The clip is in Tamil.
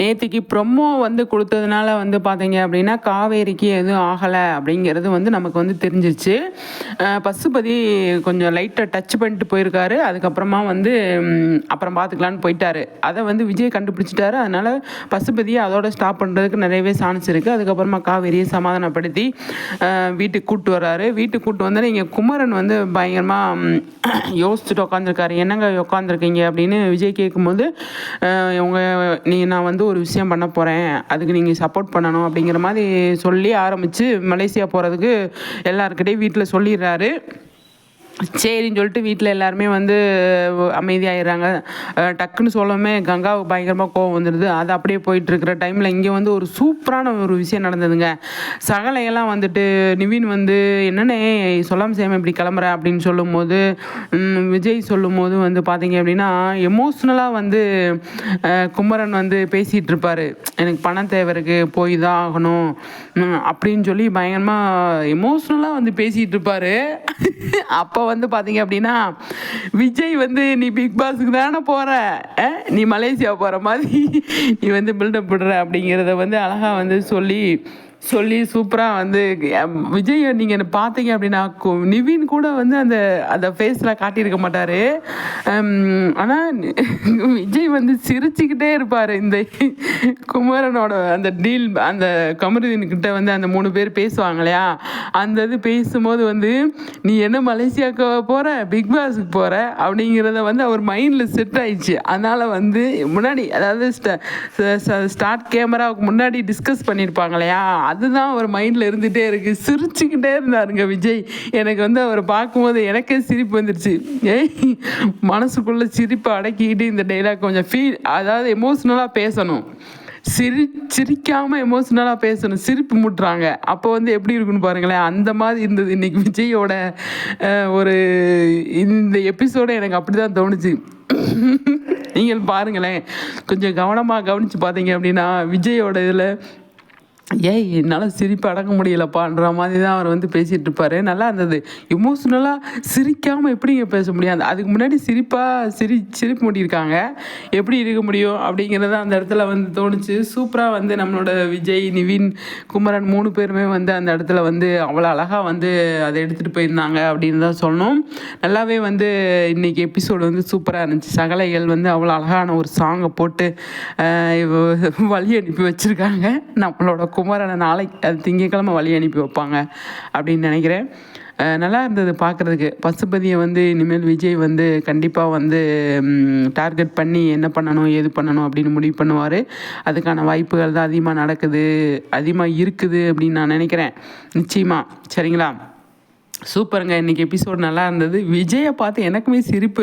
நேற்றுக்கு ப்ரொமோ வந்து கொடுத்ததுனால வந்து பார்த்தீங்க அப்படின்னா காவேரிக்கு எதுவும் ஆகலை அப்படிங்கிறது வந்து நமக்கு வந்து தெரிஞ்சிச்சு பசுபதி கொஞ்சம் லைட்டாக டச் பண்ணிட்டு போயிருக்காரு. அதுக்கப்புறமா வந்து அப்புறம் பார்த்துக்கலான்னு போயிட்டாரு. அதை வந்து விஜய் கண்டுபிடிச்சிட்டாரு. அதனால் பசுபதியை அதோட ஸ்டாப் பண்ணுறதுக்கு நிறையவே சான்ஸ் இருக்குது அதுக்கப்புறமா காவேரியை சமாதானப்படுத்தி வீட்டுக்கு கூப்பிட்டு வர்றாரு. வீட்டுக்கு கூப்பிட்டு வந்தோடனே இங்கே குமரன் வந்து பயங்கரமாக யோசிச்சுட்டு உட்காந்துருக்காரு என்னங்க உட்காந்துருக்கீங்க அப்படின்னு விஜய் கேட்கும்போது இவங்க நீ நான் வந்து ஒரு விஷயம் பண்ண போகிறேன் அதுக்கு நீங்கள் சப்போர்ட் பண்ணணும் அப்படிங்கிற மாதிரி சொல்லி ஆரம்பித்து மலேசியா போகிறதுக்கு எல்லாருக்கிட்டையும் வீட்டில் சொல்லிடுறாரு. சரின்னு சொல்லிட்டு வீட்டில் எல்லாருமே வந்து அமைதியாகிடுறாங்க டக்குன்னு சொல்லவுமே கங்காவுக்கு பயங்கரமாக கோவம் வந்துடுது அது அப்படியே போயிட்டு இருக்கிற டைமில் இங்கே வந்து ஒரு சூப்பரான ஒரு விஷயம் நடந்ததுங்க. சகலையெல்லாம் வந்துட்டு நிவின் வந்து என்னென்ன சொல்லாமல் செய்யாமல் இப்படி கிளம்புற? அப்படின்னு சொல்லும்போது விஜய் சொல்லும்போது வந்து பார்த்தீங்க அப்படின்னா எமோஷ்னலாக வந்து குமரன் வந்து பேசிகிட்டு இருப்பார் எனக்கு பணம் தேவை இருக்குது போய் தான் ஆகணும். அப்படின்னு சொல்லி பயங்கரமாக எமோஷ்னலாக வந்து பேசிகிட்டு இருப்பார். அப்போ வந்து பார்த்தீங்க அப்படின்னா விஜய் வந்து நீ பிக் பாஸுக்கு தானே போகிற நீ மலேசியா போகிற மாதிரி நீ வந்து பில்டப் விடுற அப்படிங்கிறத வந்து அழகாக வந்து சொல்லி சொல்லி சூப்பராக வந்து அம், விஜய் நீங்கள் பார்த்தீங்க அப்படின்னா கு- நிவின் கூட வந்து அந்த அந்த ஃபேஸில் காட்டியிருக்க மாட்டார். ஆனால் விஜய் வந்து சிரிச்சுக்கிட்டே இருப்பார். இந்த குமரனோட அந்த டீல் அந்த கமருதீன் கிட்ட வந்து அந்த மூணு பேர் பேசுவாங்க இல்லையா? அந்த இது பேசும்போது வந்து நீ என்ன மலேசியாவுக்கு போகிற பிக் பாஸுக்கு போகிற அப்படிங்கிறத வந்து அவர் மைண்டில் செட் ஆயிடுச்சு. அதனால் வந்து முன்னாடி அதாவது ஸ்டார்ட் கேமராவுக்கு முன்னாடி டிஸ்கஸ் பண்ணியிருப்பாங்க இல்லையா? அதுதான் அவர் மைண்டில் இருந்துகிட்டே இருக்குது சிரிச்சுக்கிட்டே இருந்தாருங்க விஜய். எனக்கு வந்து அவர் பார்க்கும்போது எனக்கே சிரிப்பு வந்துருச்சு. ஏய் மனசுக்குள்ளே சிரிப்பை அடக்கிக்கிட்டு இந்த டைலாக் கொஞ்சம் ஃபீல் அதாவது எமோஷ்னலாக பேசணும். சிரி சிரிக்காமல் எமோஷ்னலாக பேசணும். சிரிப்பு முட்டுறாங்க. அப்போ வந்து எப்படி இருக்குன்னு பாருங்களேன். அந்த மாதிரி இருந்தது இன்றைக்கி விஜயோட ஒரு இந்த எபிசோடு எனக்கு அப்படி தான் தோணுச்சு. நீங்கள் பாருங்களேன். கொஞ்சம் கவனமாக கவனித்து பார்த்தீங்க அப்படின்னா விஜயோட இதில் ஏய் என்னால் சிரிப்பு அடக்க முடியலப்பான்ற மாதிரி தான் அவர் வந்து பேசிகிட்டு இருப்பார். நல்லா இருந்தது. எமோஷ்னலாக சிரிக்காமல் எப்படிங்க பேச முடியாது அதுக்கு முன்னாடி சிரிப்பாக சிரி சிரிப்பு முடியிருக்காங்க. எப்படி இருக்க முடியும் அப்படிங்கிறத அந்த இடத்துல வந்து தோணுச்சு. சூப்பராக வந்து நம்மளோட விஜய் நிவின் குமரன் மூணு பேருமே வந்து அந்த இடத்துல வந்து அவ்வளோ அழகாக வந்து அதை எடுத்துகிட்டு போயிருந்தாங்க அப்படின்னு தான் சொன்னோம் நல்லாவே வந்து இன்னைக்கு எபிசோடு வந்து சூப்பராக இருந்துச்சு. சகலைகள் வந்து அவ்வளோ அழகான ஒரு சாங்கை போட்டு வழி அனுப்பி வச்சுருக்காங்க. நம்மளோட குமரனை நாளைக்கு அது திங்கக்கிழமை வழி அனுப்பி வைப்பாங்க அப்படின்னு நினைக்கிறேன். நல்லா இருந்தது பார்க்குறதுக்கு. பசுபதியை வந்து இனிமேல் விஜய் வந்து கண்டிப்பாக வந்து டார்கெட் பண்ணி என்ன பண்ணணும் ஏது பண்ணணும் அப்படின்னு முடிவு பண்ணுவார். அதுக்கான வாய்ப்புகள் தான் அதிகமாக நடக்குது அதிகமாக இருக்குது அப்படின்னு நான் நினைக்கிறேன். நிச்சயமாக சரிங்களா? சூப்பருங்க. இன்னைக்கு எபிசோட் நல்லா இருந்தது. விஜயை பார்த்து எனக்குமே சிரிப்பு